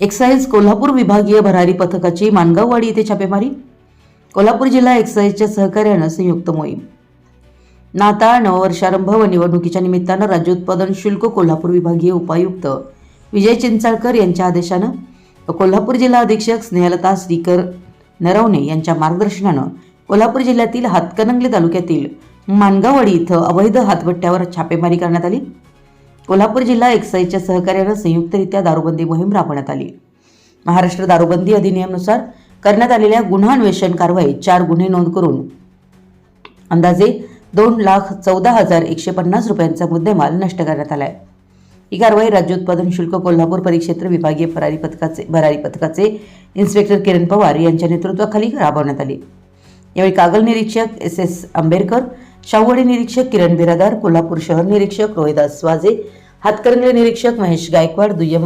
Excise Kolhapur विभागीय भरारी पथकाची मानगाववाडी येथे छापेमारी. कोल्हापूर जिल्हा एक्साईजच्या सहकार्यानं संयुक्त मोहीम. नाताळ नववर्षारंभ व निवडणुकीच्या निमित्तानं राज्य उत्पादन शुल्क कोल्हापूर विभागीय उपायुक्त विजय चिंचाळकर यांच्या आदेशानं व कोल्हापूर जिल्हा अधीक्षक स्नेहलता श्रीकर नरवणे यांच्या मार्गदर्शनानं कोल्हापूर जिल्ह्यातील हातकणंगले तालुक्यातील मानगाववाडी इथं अवैध हातभट्ट्यावर छापेमारी करण्यात आली. कोल्हापूर जिल्हा एक्साईजच्या सहकार्यानं संयुक्तरित्या दारूबंदी मोहीम राबवण्यात आली. महाराष्ट्र दारूबंदी अधिनियमनुसार करण्यात आलेल्या गुन्हा अन्वेषण कारवाईत चार गुन्हे नोंद करून अंदाजे दोन लाख चौदा हजार एकशे पन्नास रुपयांचा मुद्देमाल नष्ट करण्यात आलाय. ही कारवाई राज्य उत्पादन शुल्क कोल्हापूर परिक्षेत्र विभागीय भरारी पथकाचे भरारी पथकाचे इन्स्पेक्टर किरण पवार यांच्या नेतृत्वाखाली राबवण्यात आली. यावेळी कागल निरीक्षक एस एस आंबेडकर शाहूवाडी निरीक्षक किरण बिरादार कोल्हापूर शहर निरीक्षक रोहिदास स्वाजे हातकरंगले निरीक्षक महेश गायकवाड दुय्यम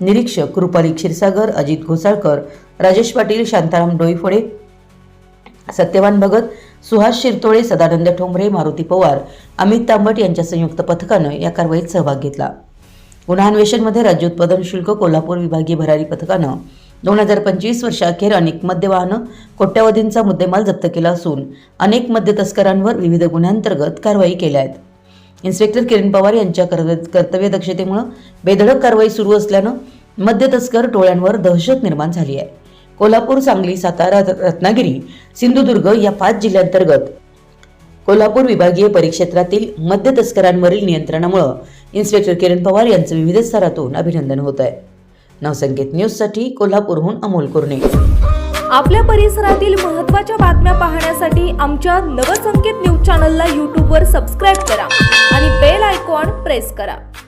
निरीक्षक कृपाली क्षीरसागर अजित घोसाळकर राजेश पाटील शांताराम डोईफोडे सत्यवान भगत सुहास शिरतोळे सदानंद ठोंबरे मारुती पवार अमित तांबट यांच्या संयुक्त पथकानं या कारवाईत सहभाग घेतला. गुन्हा अन्वेषणमध्ये राज्य उत्पादन शुल्क कोल्हापूर विभागीय भरारी पथकानं दोन हजार पंचवीस वर्षाअखेर अनेक मद्य वाहनं कोट्यावधींचा मुद्देमाल जप्त केला असून अनेक मद्य तस्करांवर विविध गुन्ह्यांतर्गत कारवाई केल्या आहेत. इन्स्पेक्टर किरण पवार यांच्या कर्तव्य कर्तव्य दक्षतेमुळे बेधडक कारवाई सुरू असल्यानं मद्य तस्कर टोळ्यांवर दहशत निर्माण झाली आहे. कोल्हापूर सांगली सातारा रत्नागिरी सिंधुदुर्ग या पाच जिल्ह्यांतर्गत कोल्हापूर विभागीय परिक्षेत्रातील मद्य तस्करांवरील नियंत्रणामुळे इन्स्पेक्टर किरण पवार यांचं विविध स्तरातून अभिनंदन होत आहे. नवसंकेत न्यूजसाठी कोल्हापूरहून अमोल कुरणे. आपल्या परिसरातील महत्त्वाच्या बातम्या पाहण्यासाठी आमच्या नवसंकेत न्यूज चॅनलला यूट्यूबवर सबस्क्राईब करा. प्रेस करा.